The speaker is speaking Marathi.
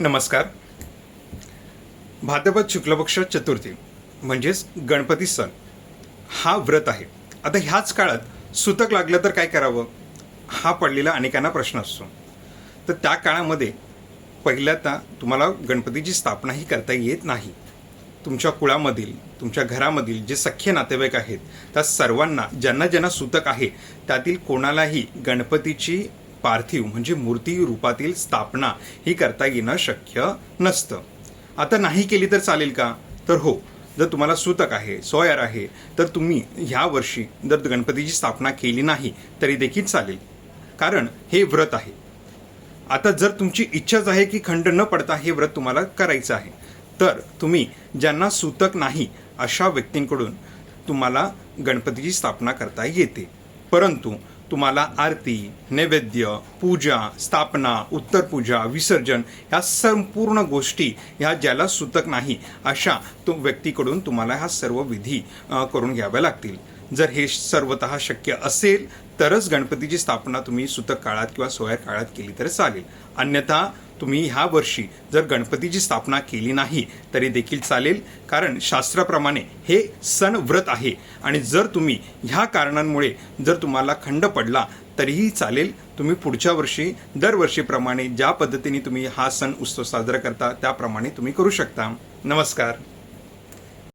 नमस्कार. भाद्रपद शुक्लपक्ष चतुर्थी म्हणजेच गणपती सण हा व्रत आहे. आता ह्याच काळात सुतक लागलं तर काय करावं? हा पडलेला अनेकांना प्रश्न असतो. तर त्या काळामध्ये पहिल्यांदा तुम्हाला गणपतीची स्थापनाही करता येत नाही. तुमच्या कुळामधील तुमच्या घरामधील जे सख्य नातेवाईक आहेत त्या सर्वांना ज्यांना ज्यांना सुतक आहे त्यातील कोणालाही गणपतीची पार्थिव म्हणजे मूर्ती रूपातील स्थापना ही करता येणं शक्य नसतं. आता नाही केली तर चालेल का? तर हो जर तुम्हाला सूतक आहे सोयर आहे तर तुम्ही ह्या वर्षी जर गणपतीची स्थापना केली नाही तरी देखील चालेल. कारण हे व्रत आहे. आता जर तुमची इच्छाच आहे की खंड न पडता हे व्रत तुम्हाला करायचं आहे तर तुम्ही ज्यांना सूतक नाही अशा व्यक्तींकडून तुम्हाला गणपतीची स्थापना करता येते. परंतु तुम्हाला आरती नैवेद्य पूजा स्थापना उत्तर पूजा विसर्जन ह्या संपूर्ण गोष्टी ह्या ज्याला सूतक नाही अशा तो व्यक्तीकडून तुम्हाला ह्या सर्व विधी करून घ्याव्या लागतील. जर हे सर्वतः शक्य असेल तरच गणपतीची स्थापना तुम्ही सुतक काळात किंवा सोया काळात केली तर चालेल. अन्यथा तुम्ही ह्या वर्षी जर गणपतीची स्थापना केली नाही तरी देखील चालेल. कारण शास्त्राप्रमाणे हे सण व्रत आहे. आणि जर तुम्ही ह्या कारणांमुळे जर तुम्हाला खंड पडला तरीही चालेल. तुम्ही पुढच्या वर्षी दरवर्षीप्रमाणे ज्या पद्धतीने तुम्ही हा सण उत्सव साजरा करता त्याप्रमाणे तुम्ही करू शकता. नमस्कार.